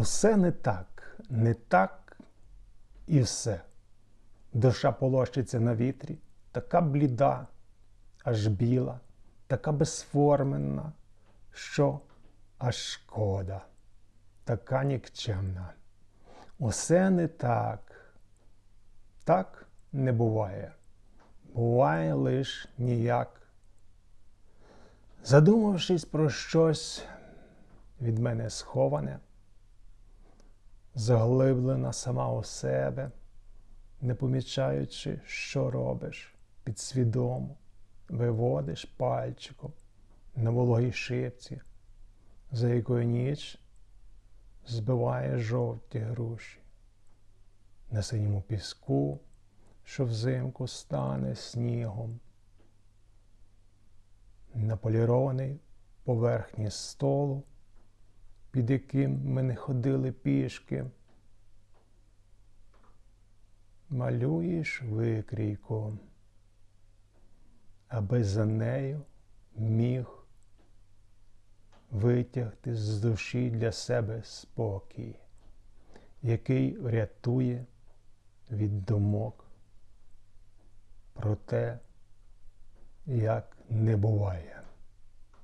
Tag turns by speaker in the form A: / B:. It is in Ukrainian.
A: Усе не так, не так і все. Душа полощиться на вітрі, така бліда, аж біла, така безформенна, що аж шкода, така нікчемна. Усе не так. Так не буває. Буває лиш ніяк. Задумавшись про щось від мене сховане, заглиблена сама у себе, не помічаючи, що робиш, підсвідомо, виводиш пальчиком на вологій шипці, за якою ніч збиває жовті груші, на синьому піску, що взимку стане снігом, на полірованій поверхні столу, під яким ми не ходили пішки. Малюєш викрійку, аби за нею міг витягти з душі для себе спокій, який врятує від думок про те, як не буває.